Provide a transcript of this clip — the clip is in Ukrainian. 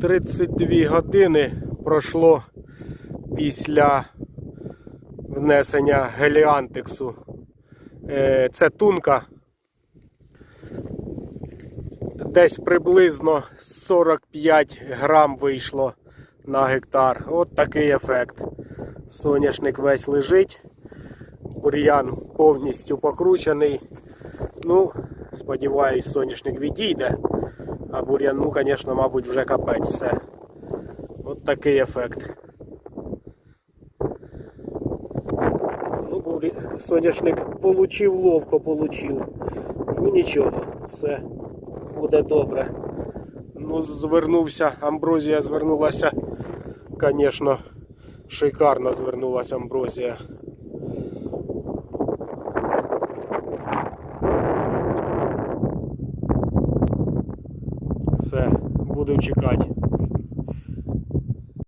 32 години пройшло після внесення геліантексу. Е, Це тунка. Десь приблизно 45 грам вийшло на гектар. От такий ефект. Соняшник весь лежить. Бур'ян повністю покручений. Ну, сподіваюсь, соняшник відійде. А бур'яну, звісно, мабуть, вже капець все. От такий ефект. Ну, бурі... соняшник получив, ловко получив. Ну нічого, все буде добре. Ну, звернувся, амброзія звернулася. Звісно, шикарно звернулася амброзія. Все, будемо чекати.